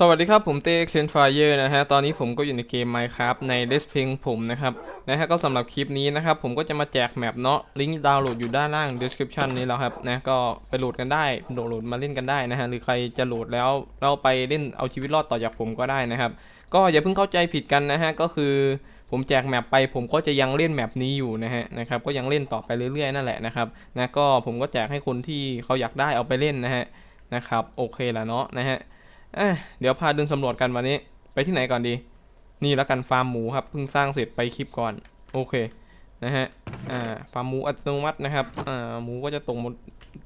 สวัสดีครับ ผมเต้เซนไฟเออร์นะฮะ ตอนนี้ผมก็อยู่ในเกม Minecraft ใน l e t s p l a y ผมนะครับ นะฮะ ก็สำหรับคลิปนี้นะครับ ผมก็จะมาแจกแมปเนาะ ลิงก์ดาวน์โหลดอยู่ด้านล่าง description นี้แล้วครับ นะ ก็ไปโหลดกันได้ โหลดมาเล่นกันได้นะฮะ หรือใครจะโหลดแล้วเราไปเล่นเอาชีวิตรอดต่อจากผมก็ได้นะครับ ก็อย่าเพิ่งเข้าใจผิดกันนะฮะ ก็คือผมแจกแมปไปผมก็จะยังเล่นแมปนี้อยู่นะฮะนะครับ ก็ยังเล่นต่อไปเรื่อยๆนั่นแหละนะครับ นะ ก็ผมก็แจกให้คนที่เขาอยากได้เอาไปเล่นนะฮะ นะครับ โอเคละเนาะนะฮะ เดี๋ยวพาเดินสำรวจกันวันนี้ ไปที่ไหนก่อนดี นี่แล้วกันฟาร์มหมูครับเพิ่งสร้างเสร็จไปคลิปก่อน โอเคนะฮะอ่าฟาร์มหมูอัตโนมัตินะครับอ่าหมูก็จะตรง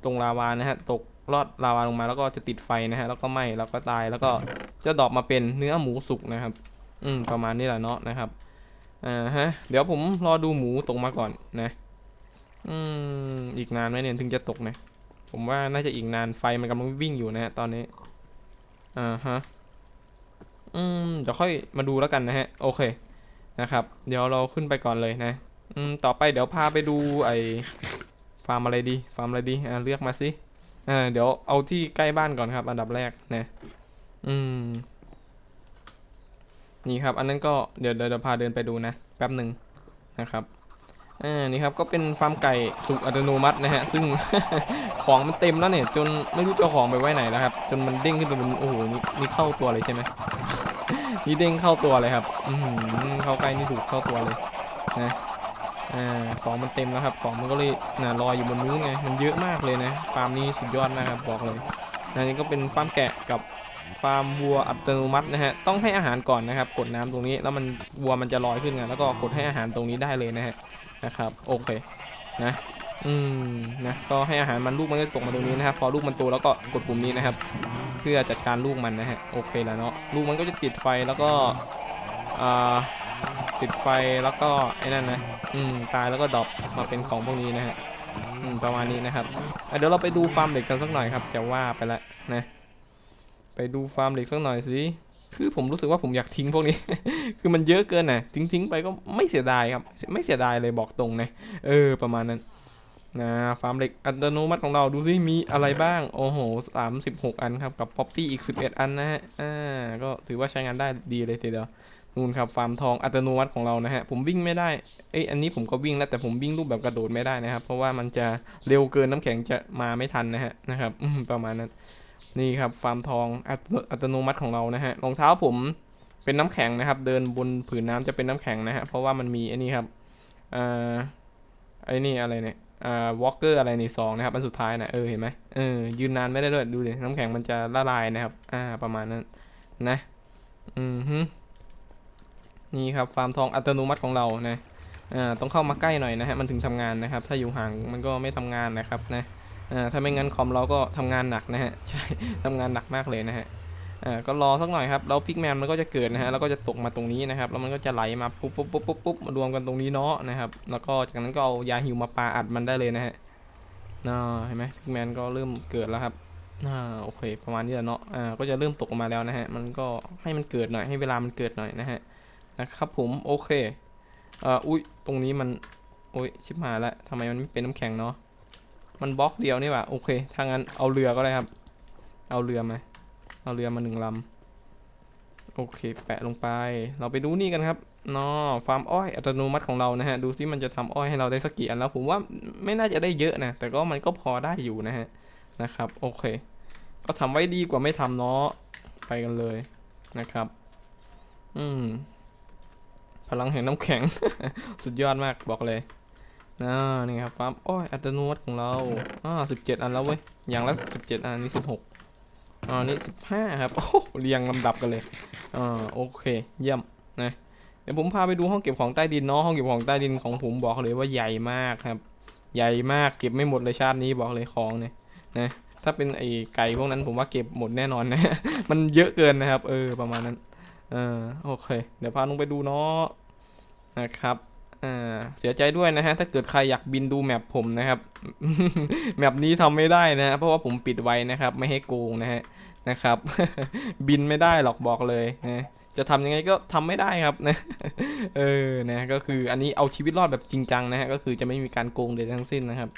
ตรงลาวานะฮะตกลอดลาวาลงมาแล้วก็จะติดไฟนะฮะแล้วก็ไหม้แล้วก็ตายแล้วก็จะดอปมาเป็นเนื้อหมูสุกนะครับ อืมประมาณนี้แหละเนาะนะครับอ่าฮะเดี๋ยวผมรอดูหมูตกมาก่อนนะอืมอีกนานไหมเนี่ยถึงจะตกนะผมว่าน่าจะอีกนานไฟมันกำลังวิ่งอยู่นะฮะตอนนี้ อ่าฮะ อืม เดี๋ยวค่อยมาดูแล้วกันนะฮะ โอเค นะครับ เดี๋ยวเราขึ้นไปก่อนเลยนะ อืม ต่อไปเดี๋ยวพาไปดูไอ้ฟาร์มอะไรดี ฟาร์มอะไรดี อ่า เลือกมาสิ อ่า เดี๋ยวเอาที่ใกล้บ้านก่อนครับ อันดับแรกนะ อืม นี่ครับ อันนั้นก็เดี๋ยวเดี๋ยวพาเดินไปดูนะ แป๊บหนึ่งนะครับ อ่านี่ครับก็เป็นฟาร์มไก่สุกอัตโนมัตินะฮะซึ่งของมันเต็มแล้วเนี่ยจนไม่รู้จะเอาของไปไว้ไหนแล้วครับจนมันเด้งขึ้นไปบนโอ้โหนี่นี่เข้าตัวเลยใช่ไหมนี่เด้งเข้าตัวเลยครับอือหือเข้าใกล้นี่ถูกเข้าตัวเลยนะอ่าของมันเต็มแล้วครับของมันก็เลยน่ะลอยอยู่บนนู้นไงมันเยอะมากเลยนะฟาร์มนี้สุดยอดนะครับบอกเลยนะนี่ก็เป็นฟาร์มแกะกับฟาร์มวัวอัตโนมัตินะฮะต้องให้อาหารก่อนนะครับ กดน้ำตรงนี้แล้วมันวัวมันจะลอยขึ้นไงแล้วก็กดให้อาหารตรงนี้ได้เลยนะฮะ นะครับโอเคนะอืมนะก็ให้อาหารมันลูกมันก็ตกมาตรงนี้นะครับพอลูกมันโตแล้วก็กดปุ่มนี้นะครับ เพื่อจัดการลูกมันนะฮะโอเคแล้วเนาะลูกมันก็จะติดไฟแล้วก็อ่าติดไฟแล้วก็ไอ้นั่นนะอืมตายแล้วก็ดรอปมาเป็นของพวกนี้นะฮะอืมประมาณนี้นะครับเดี๋ยวเราไปดูฟาร์มเหล็กกันสักหน่อยครับจะว่าไปละนะ ไปดูฟาร์มเหล็กสักหน่อยสิ คือผมรู้สึกว่าผมอยากทิ้งพวกนี้ คือมันเยอะเกินน่ะทิ้งทิ้งๆไปก็ไม่เสียดายครับ ไม่เสียดายเลยบอกตรงนะ เออ ประมาณนั้นนะฟาร์มเหล็กอัตโนมัติของเราดูซิมีอะไรบ้าง โอ้โหสามสิบหกอันครับ กับป๊อปปี้อีกสิบเอ็ดอันนะฮะ อ่า ก็ถือว่าใช้งานได้ดีเลยทีเดียว นู่นครับฟาร์มทองอัตโนมัติของเรานะฮะ ผมวิ่งไม่ได้ เอ้ย อันนี้ผมก็วิ่งแล้วแต่ผมวิ่งรูปแบบกระโดดไม่ได้นะครับ เพราะว่ามันจะเร็วเกินน้ำแข็งจะมาไม่ทันนะฮะ นะครับอืมประมาณนั้น นี่ครับฟาร์มทองอัตโนมัติของเรานะฮะรองเท้าผมเป็นน้ำแข็งนะครับ เดินบนผืนน้ำจะเป็นน้ำแข็งนะฮะเพราะว่ามันมีไอ้นี่ครับอ่าไอ้นี่อะไรเนี่ยอ่าวอลเกอร์อะไรนี่สองนะครับอันสุดท้ายนะเออเห็นไหมเออยืนนานไม่ได้ด้วยดูดิน้ำแข็งมันจะละลายนะครับ อ่าประมาณนั้นนะอืมฮึนี่ครับฟาร์มทองอัตโนมัติของเรานะอ่าต้องเข้ามาใกล้หน่อยนะฮะมันถึงทำงานนะครับ ถ้าอยู่ห่างมันก็ไม่ทำงานนะครับนะ อ่าถ้าไม่งั้นคอมเราก็ทำงานหนักนะฮะใช่ทำงานหนักมากเลยนะฮะอ่าก็รอสักหน่อยครับแล้วพิกแมนมันก็จะเกิดนะฮะแล้วก็จะตกมาตรงนี้นะครับแล้วมันก็จะไหลมาปุ๊บปุ๊บปุ๊บปุ๊บปุ๊บมารวมกันตรงนี้เนาะนะครับแล้วก็จากนั้นก็เอายาหิวมาปาอัดมันได้เลยนะฮะน่าเห็นไหมพิกแมนก็เริ่มเกิดแล้วครับอ่าโอเค ประมาณนี้แหละเนาะอ่าก็จะเริ่มตกออกมาแล้วนะฮะมันก็ให้มันเกิดหน่อยให้เวลามันเกิดหน่อยนะฮะนะครับผมโอเคเอ่ออุ้ยตรงนี้มันโอ้ยชิบหายแล้วทำไมมันไม่เป็นน้ำแข็งเนาะ มันบล็อกเดียวนี่หว่าโอเคถ้างั้นเอาเรือก็ได้ครับ เอาเรือมาเอาเรือมาหนึ่งลำโอเค แปะลงไป เราไปดูนี่กันครับนาะฟาร์มอ้อยอัตโนมัติของเรานะฮะ ดูซิมันจะทำอ้อยให้เราได้สักกี่อันแล้วผมว่าไม่น่าจะได้เยอะนะ แต่ก็มันก็พอได้อยู่นะฮะนะครับโอเค ก็ทำไว้ดีกว่าไม่ทำเนาะไปกันเลยนะครับ อืมพลังแห่งน้ำแข็ง สุดยอดมากบอกเลย นะนี่ครับฟาร์มอ้อยอัตโนมัติของเราอ่าสิบเจ็ดอันแล้วเว้ยอย่างละสิบเจ็ดอันนี่สิบหกอ่านี่สิบห้าครับโอ้เรียงลำดับกันเลยอ่าโอเค เยี่ยมนะเดี๋ยวผมพาไปดูห้องเก็บของใต้ดินเนาะห้องเก็บของใต้ดินของผมบอกเลยว่าใหญ่มากครับ ใหญ่มากเก็บไม่หมดเลยชาตินี้บอกเลยของเนี่ยนะถ้าเป็นไอไก่พวกนั้นผมว่าเก็บหมดแน่นอนนะ มันเยอะเกินนะครับ เออประมาณนั้นเออโอเค เดี๋ยวพาลงไปดูเนาะนะครับ เสียใจด้วยนะฮะ ถ้าเกิดใครอยากบินดูแมปผมนะครับ แมปนี้ทำไม่ได้นะฮะเพราะว่าผมปิดไว้นะครับ ไม่ให้โกงนะฮะ นะครับ บินไม่ได้หรอกบอกเลยนะ จะทำยังไงก็ทำไม่ได้ครับนะ เออ นะ ก็คืออันนี้เอาชีวิตรอดแบบจริงจังนะฮะ ก็คือจะไม่มีการโกงใดทั้งสิ้นนะครับ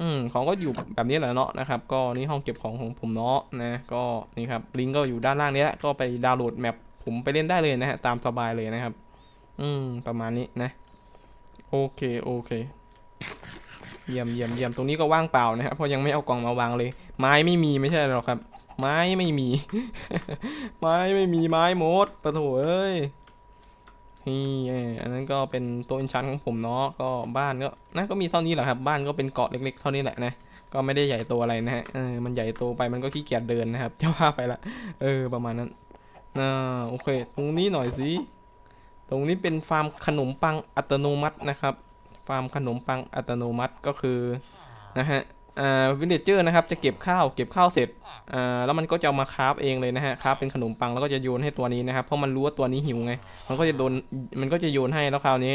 อืม ของก็อยู่แบบนี้แหละเนาะนะครับ ก็นี่ห้องเก็บของของผมเนาะนะ ก็นี่ครับ ลิงก์ก็อยู่ด้านล่างนี้แหละ ก็ไปดาวน์โหลดแมปผมไปเล่นได้เลยนะฮะ ตามสบายเลยนะครับ อืม ประมาณนี้นะ โอเค โอเค เยี่ยมเยี่ยมเยี่ยมตรงนี้ก็ว่างเปล่านะครับ เพราะยังไม่เอากล่องมาวางเลย ไม้ไม่มีไม่ใช่หรอกครับ ไม้ไม่มี ไม้ไม่มีไม้หมดปะโถเอ้ยนี่อันนั้นก็เป็นโต๊ะอินชันของผมเนาะ ก็บ้านก็นะก็มีเท่านี้แหละครับ บ้านก็เป็นเกาะเล็กๆ เท่านี้แหละนะ ก็ไม่ได้ใหญ่โตอะไรนะฮะ เออ มันใหญ่โตไปมันก็ขี้เกียจเดินนะครับจะว่าไปละ เออ ประมาณนั้นนะโอเค ตรงนี้หน่อยสิ ตรงนี้เป็นฟาร์มขนมปังอัตโนมัตินะครับ ฟาร์มขนมปังอัตโนมัติก็คือนะฮะวินเทจเจอร์นะครับจะเก็บข้าวเก็บข้าวเสร็จแล้วมันก็จะเอามาคราฟเองเลยนะฮะคราฟเป็นขนมปังแล้วก็จะโยนให้ตัวนี้นะครับเพราะมันรู้ว่าตัวนี้หิวไงมันก็จะโดนมันก็จะโยนให้แล้วคราวนี้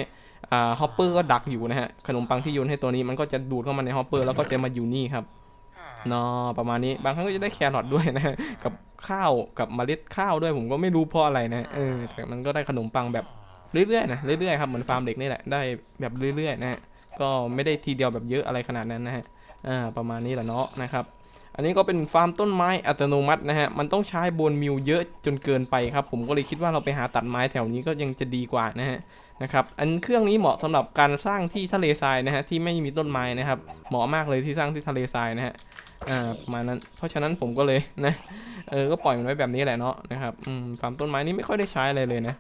ฮอปเปอร์ก็ดักอยู่นะฮะขนมปังที่โยนให้ตัวนี้มันก็จะดูดเข้ามาในฮอปเปอร์แล้วก็จะมาอยู่นี่ครับเนาะประมาณนี้บางครั้งก็จะได้แครอทด้วยนะฮะกับข้าวกับเมล็ดข้าวด้วยผมก็ไม่รู้เพราะอะไรนะเออแต่มันก็ได้ขนมปังแบบ เรื่อยๆนะเรื่อยๆครับเหมือนฟาร์มเด็กนี่แหละได้แบบเรื่อยๆนะฮะก็ไม่ได้ทีเดียวแบบเยอะอะไรขนาดนั้นนะฮะอ่าประมาณนี้แหละเนาะนะครับอันนี้ก็เป็นฟาร์มต้นไม้อัตโนมัตินะฮะ มันต้องใช้โบนมิวเยอะจนเกินไปครับ ผมก็เลยคิดว่าเราไปหาตัดไม้แถวนี้ก็ยังจะดีกว่านะฮะนะครับ อันเครื่องนี้เหมาะสำหรับการสร้างที่ทะเลทรายนะฮะที่ไม่มีต้นไม้นะครับ เหมาะมากเลยที่สร้างที่ทะเลทรายนะฮะ อ่าประมาณนั้น เพราะฉะนั้นผมก็เลยนะ เออ ก็ปล่อยมันไว้แบบนี้แหละเนาะนะครับ อืม ฟาร์มต้นไม้นี่ไม่ค่อยได้ใช้อะไรเลยนะ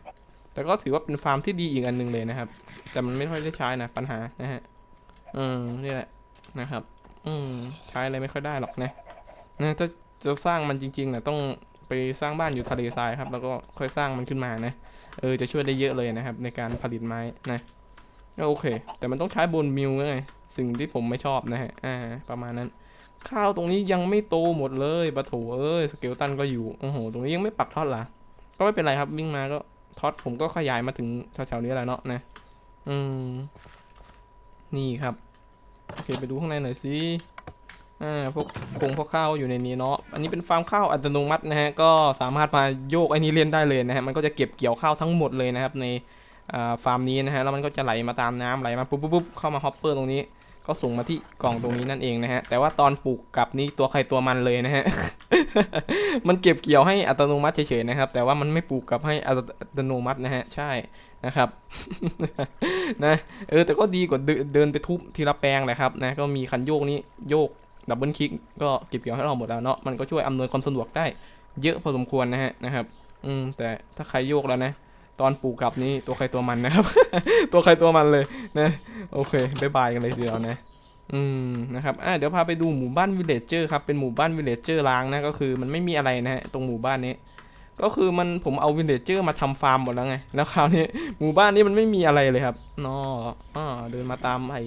แต่ก็ถือว่าเป็นฟาร์มที่ดีอีกอันหนึ่งเลยนะครับ แต่มันไม่ค่อยได้ใช้นะปัญหานะฮะอืมนี่แหละนะครับ อืมใช้อะไรไม่ค่อยได้หรอกนะนะถ้าจะสร้างมันจริงๆนี่ยต้องไปสร้างบ้านอยู่ทะเลทรายครับ แล้วก็ค่อยสร้างมันขึ้นมานะเออจะช่วยได้เยอะเลยนะครับ ในการผลิตไม้นะโอเค แต่มันต้องใช้บนมิวไงสิ่งที่ผมไม่ชอบนะฮะอ่าประมาณนั้น ข้าวตรงนี้ยังไม่โตหมดเลยปะโถเอ้ยสเกลตันก็อยู่โอ้โหตรงนี้ยังไม่ปักทอดละก็ไม่เป็นไรครับวิ่งมาก็ ท็อดผมก็ขยายมาถึงแถวๆนี้แหละเนาะนะ อืม นี่ครับ โอเคไปดูข้างในหน่อยสิอ่าพวกคงพวกข้าวอยู่ในนี้เนาะ อันนี้เป็นฟาร์มข้าวอัตโนมัตินะฮะ ก็สามารถมาโยกไอ้นี้เล่นได้เลยนะฮะ มันก็จะเก็บเกี่ยวข้าวทั้งหมดเลยนะครับในอ่าฟาร์มนี้นะฮะ แล้วมันก็จะไหลมาตามน้ำไหลมาปุ๊บปุ๊บปุ๊บเข้ามาฮอปเปอร์ตรงนี้ ก็ส่งมาที่กล่องตรงนี้นั่นเองนะฮะ แต่ว่าตอนปลูกกับนี่ตัวใครตัวมันเลยนะฮะ มันเก็บเกี่ยวให้อัตโนมัติเฉยๆนะครับ แต่ว่ามันไม่ปลูกกับให้อัตโนมัตินะฮะ ใช่นะครับ นะเออแต่ก็ดีกว่าเดเดินไปทุบทีละแปลงแหละครับนะ ก็มีคันโยกนี้โยกดับเบิลคลิกก็เก็บเกี่ยวให้เราหมดแล้วเนาะ มันก็ช่วยอำนวยความสะดวกได้เยอะพอสมควรนะฮะนะครับ อืมแต่ถ้าใครโยกแล้วนะ ตอนปลูกกลับนี้ตัวใครตัวมันนะครับ ตัวใครตัวมันเลยนะโอเคบายบายกันเลยทีเดียวนะอืมนะครับอะเดี๋ยวพาไปดูหมู่บ้านวิลเลจเจอร์ครับเป็นหมู่บ้านวิลเลจเจอร์ล้างนะก็คือมันไม่มีอะไรนะฮะตรงหมู่บ้านนี้ ก็คือมันผมเอาวินเทจเจอร์มาทำฟาร์มหมดแล้วไงแล้วคราวนี้หมู่บ้านนี้มันไม่มีอะไรเลยครับนออ่าเดินมาตามไอ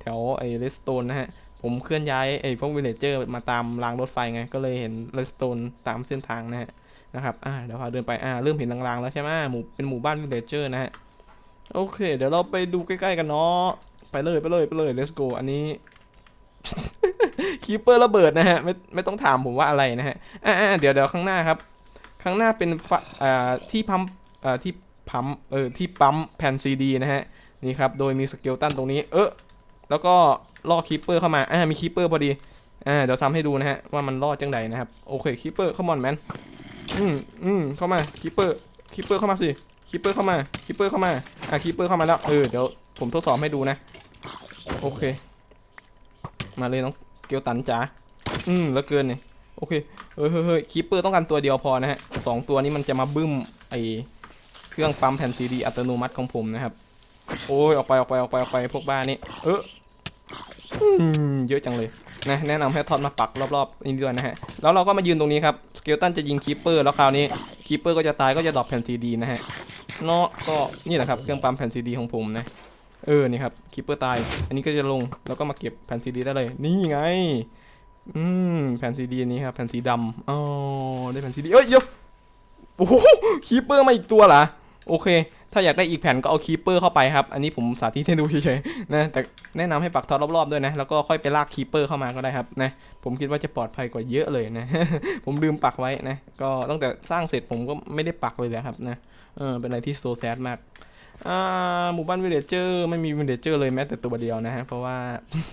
แถวไอเลสโตนนะฮะผมเคลื่อนย้ายไอพวกวินเทจเจอร์มาตามรางรถไฟไง ก็เลยเห็นเลสโตนตามเส้นทางนะฮะ นะครับอ่าเดี๋ยวพาเดินไปอ่าเริ่มเห็นลางๆแล้วใช่ไหมหมู่เป็นหมู่บ้านวินเทจเจอร์นะฮะโอเค เดี๋ยวเราไปดูใกล้ๆกันเนาะไปเลยไปเลยไปเลย let's go อันนี้คีเปอร์ระเบิดนะฮะไม่ไม่ต้องถามผมว่าอะไรนะฮะอ่าเดี๋ยวเดี๋ยวข้างหน้าครับ ข้างหน้าเป็นฟอ่าที่พัมอ่าที่พัมเออที่ปั๊มแผ่นซีดีนะฮะนี่ครับโดยมีสเกลตันตรงนี้ เออแล้วก็ล่อคีเปอร์เข้ามาอ่ามีคีเปอร์พอดีอ่าเดี๋ยวทำให้ดูนะฮะว่ามันรอจังไดนะครับโอเคคีเปอร์ขมอนแมน อืมอืมเข้ามาคีเปอร์คีเปอร์เข้ามาสิคีเปอร์เข้ามาคีเปอร์เข้ามาอ่าคีเปอร์เข้ามาแล้วเออเดี๋ยวผมทดสอบให้ดูนะ โอเค มาเลยน้องเกลตันจ๋าอืมแล้วเกินเนี่ยโอเคเฮ้ยเฮ้ยเฮ้ยคีปเปอร์ต้องการตัวเดียวพอนะฮะสองตัวนี้มันจะมาบึ้มไอเครื่องปั๊มแผ่นซีดีอัตโนมัติของผมนะครับ โอ้ยออกไปออกไปออกไปออกไปพวกบ้านนี่เอออืมเยอะจังเลย นะแนะนำให้ทอดมาปักรอบๆนี่ด้วยนะฮะแล้วเราก็มายืนตรงนี้ครับสเกลตันจะยิงคีปเปอร์แล้วคราวนี้คีปเปอร์ก็จะตายก็จะดรอปแผ่นซีดีนะฮะเนาะก็นี่แหละครับเครื่องปั๊มแผ่นซีดีของผมนะเออนี่ครับคีปเปอร์ตาย อันนี้ก็จะลงแล้วก็มาเก็บแผ่นซีดีได้เลย นี่ไงอืมแผ่นซีดีนี้ครับแผ่นสีดำอ๋อได้แผ่นซีดีเอ้ยเดี๋ยวโอ้โหคีเปอร์มาอีกตัวเหรอโอเค ถ้าอยากได้อีกแผ่นก็เอาคีเปอร์เข้าไปครับ อันนี้ผมสาธิตให้ดูเฉยๆนะ แต่แนะนำให้ปักทอปรอบๆด้วยนะ แล้วก็ค่อยไปลากคีเปอร์เข้ามาก็ได้ครับนะ ผมคิดว่าจะปลอดภัยกว่าเยอะเลยนะ ผมลืมปักไว้นะ ก็ตั้งแต่สร้างเสร็จผมก็ไม่ได้ปักเลยนะครับนะ เออ เป็นอะไรที่โซแซดมาก อ่าหมู่บ้านวิลเลจเจอร์ไม่มีวิลเลจเจอร์เลยแม้แต่ตัวเดียวนะฮะเพราะว่า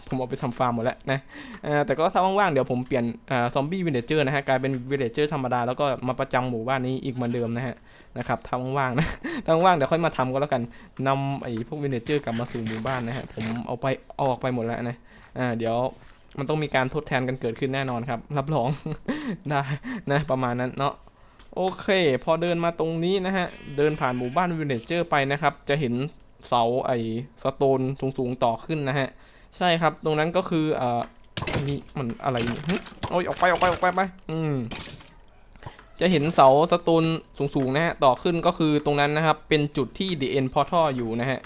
ผมเอาไปทำฟาร์มหมดแล้วนะอ่าแต่ก็ถ้าว่างๆเดี๋ยวผมเปลี่ยนอ่าซอมบี้วิลเลจเจอร์นะฮะกลายเป็นวิลเลจเจอร์ธรรมดาแล้วก็มาประจำหมู่บ้านนี้อีกเหมือนเดิมนะฮะนะครับถ้าว่างๆนะถ้าว่างๆเดี๋ยวค่อยมาทำก็แล้วกันนำไอ้พวกวิลเลจเจอร์กลับมาสู่หมู่บ้านนะฮะผมเอาไปเอาออกไปหมดแล้วนะอ่าเดี๋ยวมันต้องมีการทดแทนกันเกิดขึ้นแน่นอนครับ รับรอง ได้นะประมาณนั้นเนาะ โอเค พอเดินมาตรงนี้นะฮะ เดินผ่านหมู่บ้านวิลเลจเจอร์ไปนะครับ จะเห็นเสาไอ้สโตนสูงๆต่อขึ้นนะฮะ ใช่ครับ ตรงนั้นก็คือเอ่อนี่มันอะไรนี่โอ้ยออกไปออกไปออกไปไป อืม จะเห็นเสาสโตนสูงๆนะฮะ ต่อขึ้นก็คือตรงนั้นนะครับ เป็นจุดที่ The End Portal อยู่นะฮะ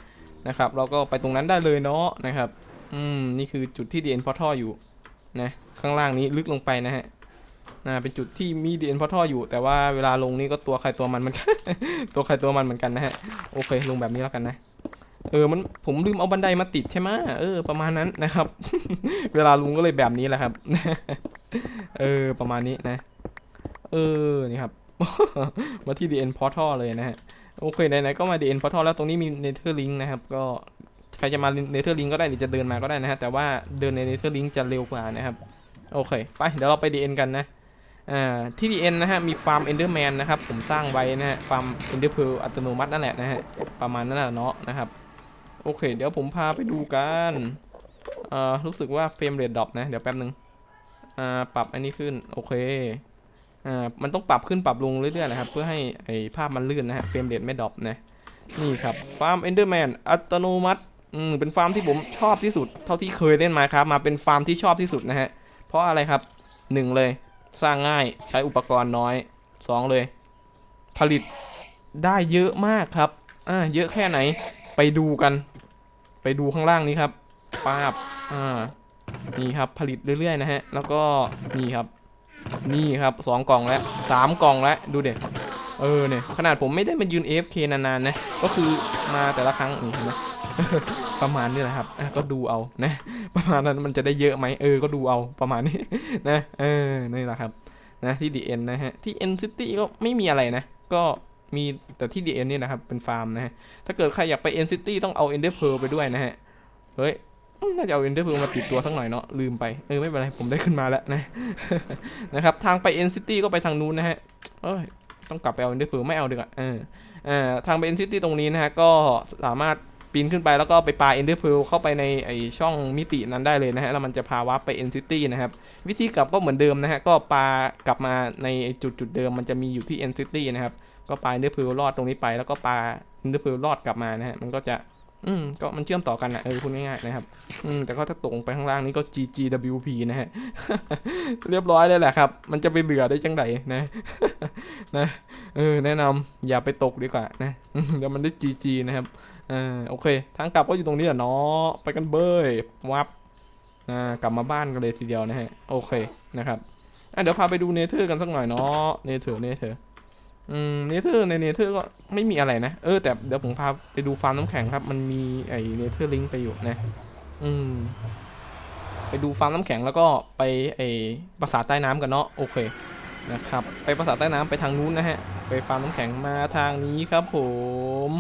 นะครับ เราก็ไปตรงนั้นได้เลยเนาะนะครับ อืม นี่คือจุดที่ The End Portal อยู่ นะ ข้างล่างนี้ลึกลงไปนะฮะ นะเป็นจุดที่มีดีเอ็นพอท่ออยู่ แต่ว่าเวลาลงนี่ก็ตัวใครตัวมันมัน ตัวใครตัวมันเหมือนกันนะฮะ โอเค ลงแบบนี้แล้วกันนะ เออ มัน ผมลืมเอาบันไดมาติดใช่ไหมเออ ประมาณนั้นนะครับ เวลาลุงก็เลยแบบนี้แหละครับ เออ ประมาณนี้นะ เออ นี่ครับ มาที่ DN Portal เลยนะฮะ โอเค ไหนๆ ก็มา DN Portal แล้วตรงนี้มี Nether Link นะครับ ก็ใครจะมา Nether Link ก็ได้หรือจะเดินมาก็ได้นะฮะ แต่ว่าเดินใน Nether Link จะเร็วกว่านะครับ โอเค ไป เดี๋ยวเราไป DN กันนะ อ่าที่ DN นนะฮะ มีฟาร์ม Enderman นนะครับ ผมสร้างไว้นะฮะ ฟาร์ม Ender Pearl อัตโนมัตินั่นแหละนะฮะ ประมาณนั้นแหละเนาะนะครับ โอเค เดี๋ยวผมพาไปดูกันเอ่อรู้สึกว่าเฟรมเรทดรอปนะ เดี๋ยวแป๊บนึงอ่าปรับอันนี้ขึ้น โอเคอ่ามันต้องปรับขึ้นปรับลงเรื่อยๆนะครับ เพื่อให้ไอภาพมันลื่นนะฮะ เฟรมเรทไม่ดรอปนะ นี่ครับฟาร์ม Enderman อัตโนมัติอืมเป็นฟาร์มที่ผมชอบที่สุด เท่าที่เคยเล่นมาครับ มาเป็นฟาร์มที่ชอบที่สุดนะฮะ เพราะอะไรครับหนึ่งเลย สร้างง่ายใช้อุปกรณ์น้อยสองเลย ผลิตได้เยอะมากครับ อ่า เยอะแค่ไหน ไปดูกัน ไปดูข้างล่างนี้ครับป้าบอ่า นี่ครับ ผลิตเรื่อยๆนะฮะ แล้วก็ นี่ครับ นี่ครับสองกล่องแล้วสามกล่องแล้ว ดูเด็เออเนี่ย ขนาดผมไม่ได้มายืน AFK นานๆนะ ก็คือมาแต่ละครั้งนี่เห็นไหม ประมาณนี้แหละครับก็ดูเอานะ ประมาณนั้นมันจะได้เยอะไหมเออก็ดูเอาประมาณนี้นะเออนี่แหละครับนะที่ DN นนะฮะที่ N City ก็ไม่มีอะไรนะ ก็มีแต่ที่ DN นี่นะครับ เป็นฟาร์มนะฮะ ถ้าเกิดใครอยากไป N City ต้องเอา Ender Pearl ไปด้วยนะฮะ เฮ้ยน่าจะเอา Ender Pearl มาติดตัวสักหน่อยเนาะลืมไป เออไม่เป็นไร ผมได้ขึ้นมาแล้วนะ นะครับ ทางไป N City ก็ไปทางนู้นนะฮะเอ้ยต้องกลับไปเอา Ender Pearl ไม่เอาดีกว่าเออเอ่อทางไป N City ตรงนี้นะฮะก็สามารถ ปีนขึ้นไปแล้วก็ไปปา Ender Pearl เข้าไปในไอช่องมิตินั้นได้เลยนะฮะแล้วมันจะพาวับไป N City นะครับวิธีกลับก็เหมือนเดิมนะฮะก็ปากลับมาในจุดจุดเดิมมันจะมีอยู่ที่ N City นะครับก็ปา Ender Pearl รอดตรงนี้ไป แล้วก็ปา Ender Pearl รอดกลับมานะฮะมันก็จะอืมก็มันเชื่อมต่อกันนะเออพูดง่ายๆนะครับอืมแต่ก็ถ้าตกลงไปข้างล่างนี้ก็ GGWP นะฮะเรียบร้อยเลยแหละครับ มันจะไปเหลือได้จังไดนะนะเออแนะนำอย่าไปตกดีกว่านะเดี๋ยวมันได้ GG นะครับ เออโอเค ทางกลับก็อยู่ตรงนี้แหละเนาะไปกันเบยวับอ่ากลับมาบ้านกันเลยทีเดียวนะฮะโอเคนะครับอะเดี๋ยวพาไปดูเนเธอร์กันสักหน่อยเนาะเนเธอร์เนเธอร์อืมเนเธอร์ในเนเธอร์ก็ไม่มีอะไรนะเออแต่เดี๋ยวผมพาไปดูฟาร์มน้ำแข็งครับมันมีไอ้เนเธอร์ลิงไปอยู่นะอืมไปดูฟาร์มน้ำแข็งแล้วก็ไปไอ้ปราสาทใต้น้ำกันเนาะโอเคนะครับไปปราสาทใต้น้ำไปทางนู้นนะฮะไปฟาร์มน้ำแข็งมาทางนี้ครับผม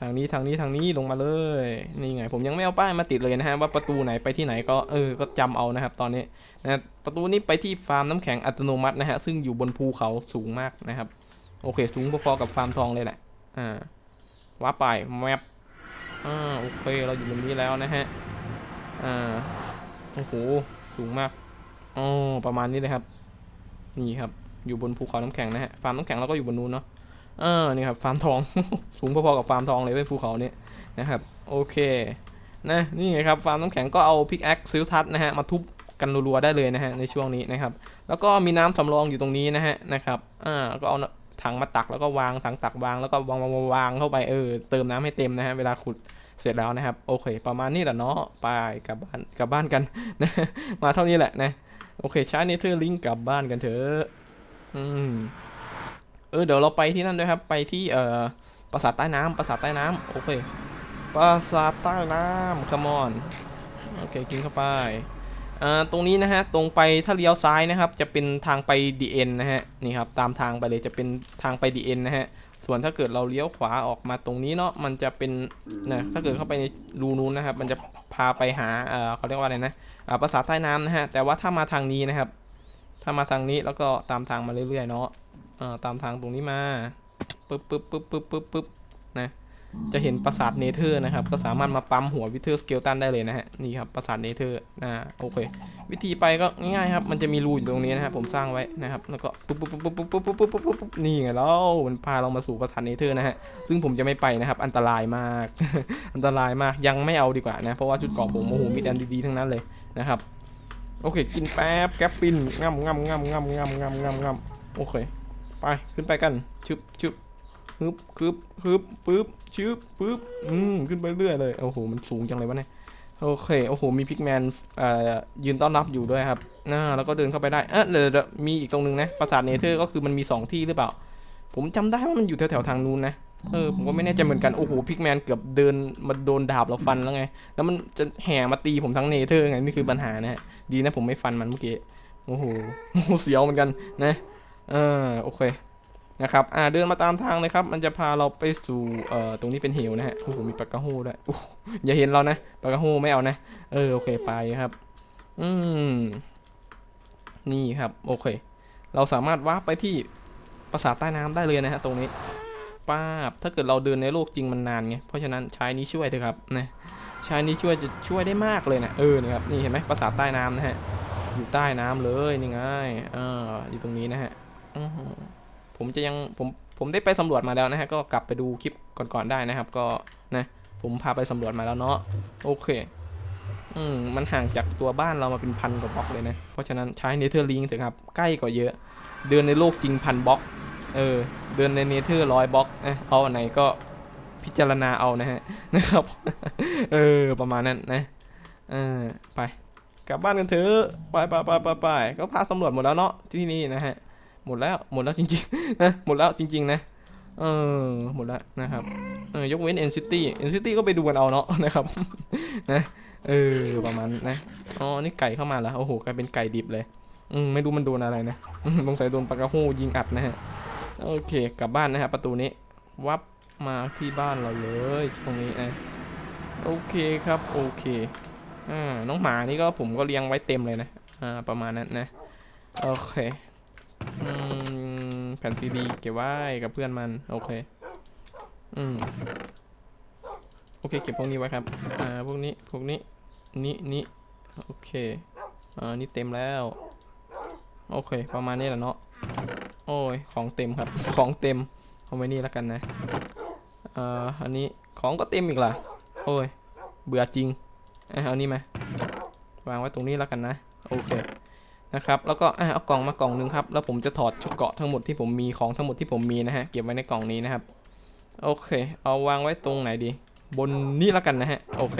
ทางนี้ทางนี้ทางนี้ลงมาเลยนี่ไง ผมยังไม่เอาป้ายมาติดเลยนะฮะว่าประตูไหนไปที่ไหนก็เออก็จำเอานะครับ ตอนนี้นะประตูนี้ไปที่ฟาร์มน้ำแข็งอัตโนมัตินะฮะซึ่งอยู่บนภูเขาสูงมากนะครับ โอเค สูงพอๆกับฟาร์มทองเลยแหละอ่าว่าไปแมปอ่าโอเคเราอยู่บนนี้แล้วนะฮะอ่าโอ้โหสูงมากอ๋อประมาณนี้เลยครับ นี่ครับอยู่บนภูเขาน้ำแข็งนะฮะฟาร์มน้ำแข็งเราก็อยู่บนนู้นเนาะ เออนี่ครับฟาร์มทอง สูงพอๆกับฟาร์มทองเลยเว้ยภูเขาเนี่ยนะครับโอเคนะนี่ไงครับฟาร์มน้ำแข็งก็เอาพิกแอคซิลทัสนะฮะมาทุบกันรัวๆได้เลยนะฮะในช่วงนี้นะครับ แล้วก็มีน้ำสำรองอยู่ตรงนี้นะฮะนะครับอ่าก็เอาถังมาตักแล้วก็วางถังตักวางแล้วก็วางวางวางเข้าไปเออเติมน้ำให้เต็มนะฮะเวลาขุดเสร็จแล้วนะครับโอเค ประมาณนี้แหละเนาะไปกลับบ้านกลับบ้านกันนะมาเท่านี้แหละนะโอเคใช้เนเธอร์ลิงกลับบ้านกันเถอะอืม เออเดี๋ยวเราไปที่นั่นด้วยครับ ไปที่เอ่อปราสาทใต้น้ำปราสาทใต้น้ำโอเคปราสาทใต้น้ำ come on โอเคกินเข้าไปอ่าตรงนี้นะฮะตรงไปถ้าเลี้ยวซ้ายนะครับ จะเป็นทางไป DN นนะฮะนี่ครับตามทางไปเลยจะเป็นทางไป DN นะฮะส่วนถ้าเกิดเราเลี้ยวขวาออกมาตรงนี้เนาะมันจะเป็นนะถ้าเกิดเข้าไปในรูนู้นนะครับ มันจะพาไปหาเออเขาเรียกว่าอะไรนะอ่าปราสาทใต้น้ำนะฮะแต่ว่าถ้ามาทางนี้นะครับ ถ้ามาทางนี้แล้วก็ตามทางมาเรื่อยๆเนาะ เออตามทางตรงนี้มาปึ๊บปึ๊บปึ๊บปึ๊บปึ๊บปึ๊บนะจะเห็นปราสาทเนเธอร์นะครับ ก็สามารถมาปั๊มหัววิเทอร์สเกลตันได้เลยนะฮะ นี่ครับปราสาทเนเธอร์นะโอเค วิธีไปก็ง่ายๆครับ มันจะมีรูอยู่ตรงนี้นะครับผมสร้างไว้นะครับ แล้วก็ปุ๊บปุ๊บปุ๊บปุ๊บปุ๊บปุ๊บปุ๊บปุ๊บปุ๊บปุ๊บนี่ไงแล้วมันพาเรามาสู่ปราสาทเนเธอร์นะฮะ ซึ่งผมจะไม่ไปนะครับ อันตรายมาก อันตรายมาก ยังไม่เอาดีกว่านะ เพราะว่าชุดเกราะผมโอ้โห มีแต่ดีๆทั้งนั้นเลยนะครับ โอเค กินแป๊บ แก๊ปปินง่ำง่ำง่ำง่ำง่ำง่ำง่ำง่ำโอเค ไปขึ้นไปกันชึบชึบฮึบฮึบฮึบปึ๊บชึบปึ๊บอืมขึ้นไปเรื่อยเลยโอ้โหมันสูงจังเลยวะเนี่ยโอเคโอ้โหมีพิกแมนเอ่อยืนต้อนรับอยู่ด้วยครับน่าแล้วก็เดินเข้าไปได้เออเดี๋ยวเดี๋ยวมีอีกตรงนึงนะปราสาทเนเธอร์ก็คือมันมีสองที่หรือเปล่า ผมจำได้ว่ามันอยู่แถวๆทางนู้นนะเออผมก็ไม่แน่ใจเหมือนกันโอ้โหพิกแมนเกือบเดินมาโดนดาบเราฟันแล้วไง แล้วมันจะแห่มาตีผมทั้งเนเธอร์ไงนี่คือปัญหานะฮะดีนะผมไม่ฟันมันเมื่อกี้โอ้โหโอ้โหเสียวเหมือนกันนะ เออโอเคนะครับ อ่าเดินมาตามทางเลยครับ มันจะพาเราไปสู่ เอ่อ ตรงนี้เป็นเหวนะฮะ โอ้โห มีปากระโฮด้วยอู้อย่าเห็นเรานะ ปากระโฮไม่เอานะ เออ โอเค ไปครับ อืม นี่ครับ โอเค เราสามารถวาร์ปไปที่ปราสาทใต้น้ำได้เลยนะฮะ ตรงนี้ป้าบ ถ้าเกิดเราเดินในโลกจริงมันนานไง เพราะฉะนั้นใช้นี้ช่วยเถอะครับ นะ ใช้นี้ช่วยจะช่วยได้มากเลยนะ เออนี่ครับ นี่เห็นไหมปราสาทใต้น้ำนะฮะ อยู่ใต้น้ำเลย นี่ไง เอออยู่ตรงนี้นะฮะ ผมจะยังผมผมได้ไปสำรวจมาแล้วนะฮะก็กลับไปดูคลิปก่อนๆได้นะครับ ก็นะ ผมพาไปสำรวจมาแล้วเนาะโอเค อืมมันห่างจากตัวบ้านเรามาเป็นพันกว่าบล็อกเลยนะ เพราะฉะนั้นใช้เนเธอร์ลิงเถอะครับ ใกล้กว่าเยอะ เดินในโลกจริงพันบล็อกเออเดินในเนเธอร์ร้อยบล็อกนะเอาไหนก็พิจารณาเอานะฮะนะครับ เออประมาณนั้นนะเออไปกลับบ้านกันเถอะไปไปไปไปไปก็พาสำรวจหมดแล้วเนาะที่นี่นะฮะ หมดแล้วหมดแล้วจริงๆนะหมดแล้วจริง ๆ นะเออหมดแล้วนะครับเออยกเว้น NCT NCT ก็ไปดูกันเอาเนาะนะครับนะเออประมาณนะอ๋อนี่ไก่เข้ามาแล้วโอ้โหกลายเป็นไก่ดิบเลยอืมไม่รู้มันโดนอะไรนะสงสัยโดนปากระโหูยิงอัดนะฮะโอเคกลับบ้านนะฮะประตูนี้วับมาที่บ้านเราเลยตรงนี้นะโอเคครับโอเคอ่าน้องหมานี่ก็ผมก็เลี้ยงไว้เต็มเลยนะอ่าประมาณนั้นนะโอเค อืมแผ่นซีดีเก็บไว้กับเพื่อนมัน โอเค อืม โอเค เก็บพวกนี้ไว้ครับ อ่า พวกนี้ พวกนี้ นี้นี้โอเค อ่า นี่เต็มแล้ว โอเค ประมาณนี้แหละเนาะ โอ้ย ของเต็มครับ ของเต็ม เอาไว้นี่แล้วกันนะ อ่า อันนี้ ของก็เต็มอีกล่ะ โอ้ย เบื่อจริงอะเอานี่มาวางไว้ตรงนี้แล้วกันนะ โอเค นะครับแล้วก็อะเอากล่องมากล่องหนึงครับแล้วผมจะถอดชุดเกาะทั้งหมดที่ผมมีของทั้งหมดที่ผมมีนะฮะเก็บไว้ในกล่องนี้นะครับโอเค เอาวางไว้ตรงไหนดี บนนี้แล้วกันนะฮะโอเค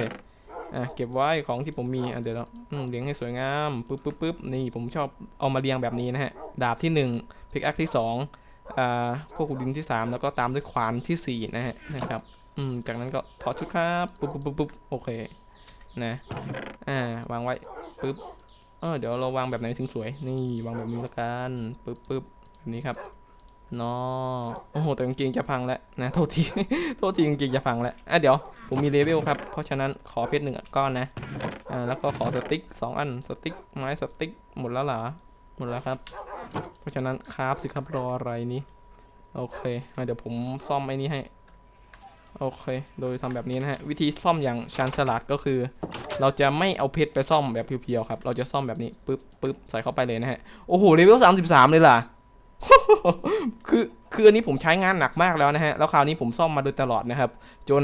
อะเก็บไว้ของที่ผมมีอะเดี๋ยวเราเรียงให้สวยงามปึ๊บปึ๊บปึ๊บนี่ผมชอบเอามาเรียงแบบนี้นะฮะดาบที่1พิกแอคที่2อ่าพวกขุดดินที่ 3 แล้วก็ตามด้วยขวานทีสี่4นะฮะนะครับอืมจากนั้นก็ถอดชุดครับปึ๊บปึ๊บปึ๊บปึ๊บโอเคนะอ่าวางไว้ปึ๊บ เออเดี๋ยวเราวางแบบไหนถึงสวย นี่วางแบบนี้แล้วกันปึ๊บปึ๊บแบบนี้ครับเนาะโอ้โห แต่กางเกงจะพังแล้วนะ โทษที โทษทีกางเกงจะพังแล้วอะเดี๋ยว ผมมีเลเวลครับ เพราะฉะนั้นขอเพชรหนึ่งก้อนนะ อ่า แล้วก็ขอสติ๊กสองอัน สติ๊กไม้สติ๊กหมดแล้วหรอ หมดแล้วครับ เพราะฉะนั้นคราฟสิครับรออะไรนี้ โอเคอะเดี๋ยวผมซ่อมไอ้นี้ให้ โอเค โดยทำแบบนี้นะฮะ วิธีซ่อมอย่างชาญฉลาดก็คือ เราจะไม่เอาเพชรไปซ่อมแบบเพียวๆครับ เราจะซ่อมแบบนี้ปึ๊บปึ๊บใส่เข้าไปเลยนะฮะ โอ้โหเลเวลสามสิบสามเลยล่ะ คือคืออันนี้ผมใช้งานหนักมากแล้วนะฮะ แล้วคราวนี้ผมซ่อมมาโดยตลอดนะครับ จน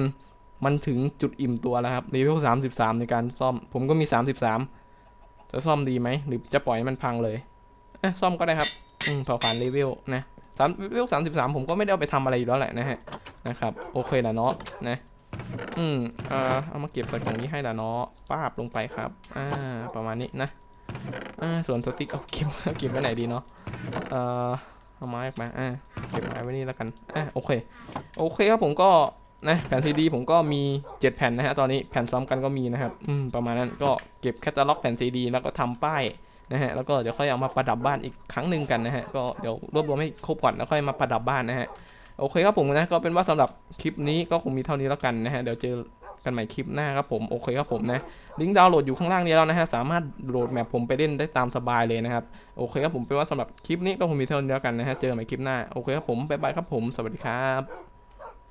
มันถึงจุดอิ่มตัวแล้วครับเลเวลสามสิบสามในการซ่อม ผมก็มีสามสิบสามจะซ่อมดีไหมหรือจะปล่อยให้มันพังเลยเอะซ่อมก็ได้ครับ อืมเผาผ่านเลเวลนะ สามเลเวลสามสิบสามผมก็ไม่ได้เอาไปทำอะไรอยู่แล้วแหละนะฮะนะครับโอเคละเนาะนะอืมเอ่อเอามาเก็บใส่กล่องนี้ให้ละเนาะป้าบลงไปครับอ่าประมาณนี้นะอ่าส่วนสติ๊กเอาเก็บเก็บไว้ไหนดีเนาะเอ่อเอาไม้ออกมาอ่าเก็บไม้ไว้นี่แล้วกันอ่าโอเคโอเคครับผมก็นะแผ่นซีดีผมก็มี 7 แผ่นนะฮะตอนนี้แผ่นซ้อมกันก็มีนะครับอืมประมาณนั้นก็เก็บแคตตาล็อกแผ่นซีดีแล้วก็ทำป้าย นะฮะแล้วก็เดี๋ยวค่อยเอามาประดับบ้านอีกครั้งหนึ่งกันนะฮะก็เดี๋ยวรวบรวมให้ครบก่อนแล้วค่อยมาประดับบ้านนะฮะโอเคครับผมนะก็เป็นว่าสำหรับคลิปนี้ก็คงมีเท่านี้แล้วกันนะฮะเดี๋ยวเจอกันใหม่คลิปหน้าครับผมโอเคครับผมนะลิงก์ดาวน์โหลดอยู่ข้างล่างนี้แล้วนะฮะสามารถโหลดแมปผมไปเล่นได้ตามสบายเลยนะครับโอเคครับผมเป็นว่าสำหรับคลิปนี้ก็คงมีเท่านี้แล้วกันนะฮะเจอกันใหม่คลิปหน้าโอเคครับผมบ๊ายบายครับผมสวัสดีครับ